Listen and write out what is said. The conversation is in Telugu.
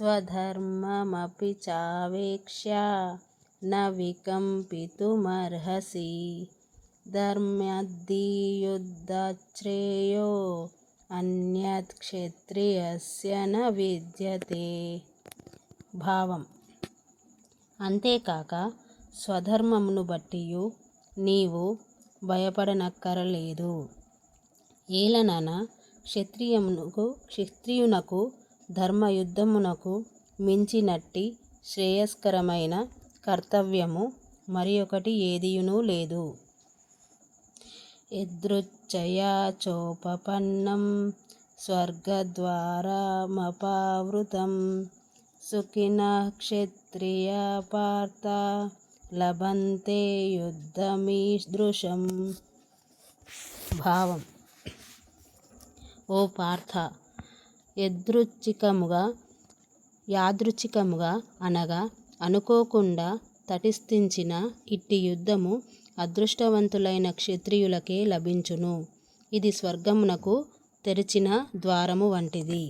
స్వధర్మమపి చావేక్ష్య న వికంపితుమర్హసి ధర్మ్యద్ధియుద్ధశ్రేయో అన్యత్ క్షత్రియస్య న విద్యతే భావం అంతేకాక స్వధర్మమును బట్టియు నీవు భయపడనక్కరలేదు। ఏలనన క్షత్రియునకు క్షత్రియునకు ధర్మయుద్ధమునకు మించినట్టి శ్రేయస్కరమైన కర్తవ్యము మరి ఒకటి ఏదియును లేదు. యదృచ్ఛయా చోపపన్నం స్వర్గద్వారమపావృతం సుఖిన క్షత్రియ పార్థ లభంతే యుద్ధమీదృశం భావం. ఓ పార్థ యదృచ్ఛికముగా యాదృచ్ఛికముగా అనగా అనుకోకుండా తటస్థించిన ఇట్టి యుద్ధము అదృష్టవంతులైన క్షత్రియులకే లభించును. ఇది స్వర్గమునకు తెరిచిన ద్వారము వంటిది.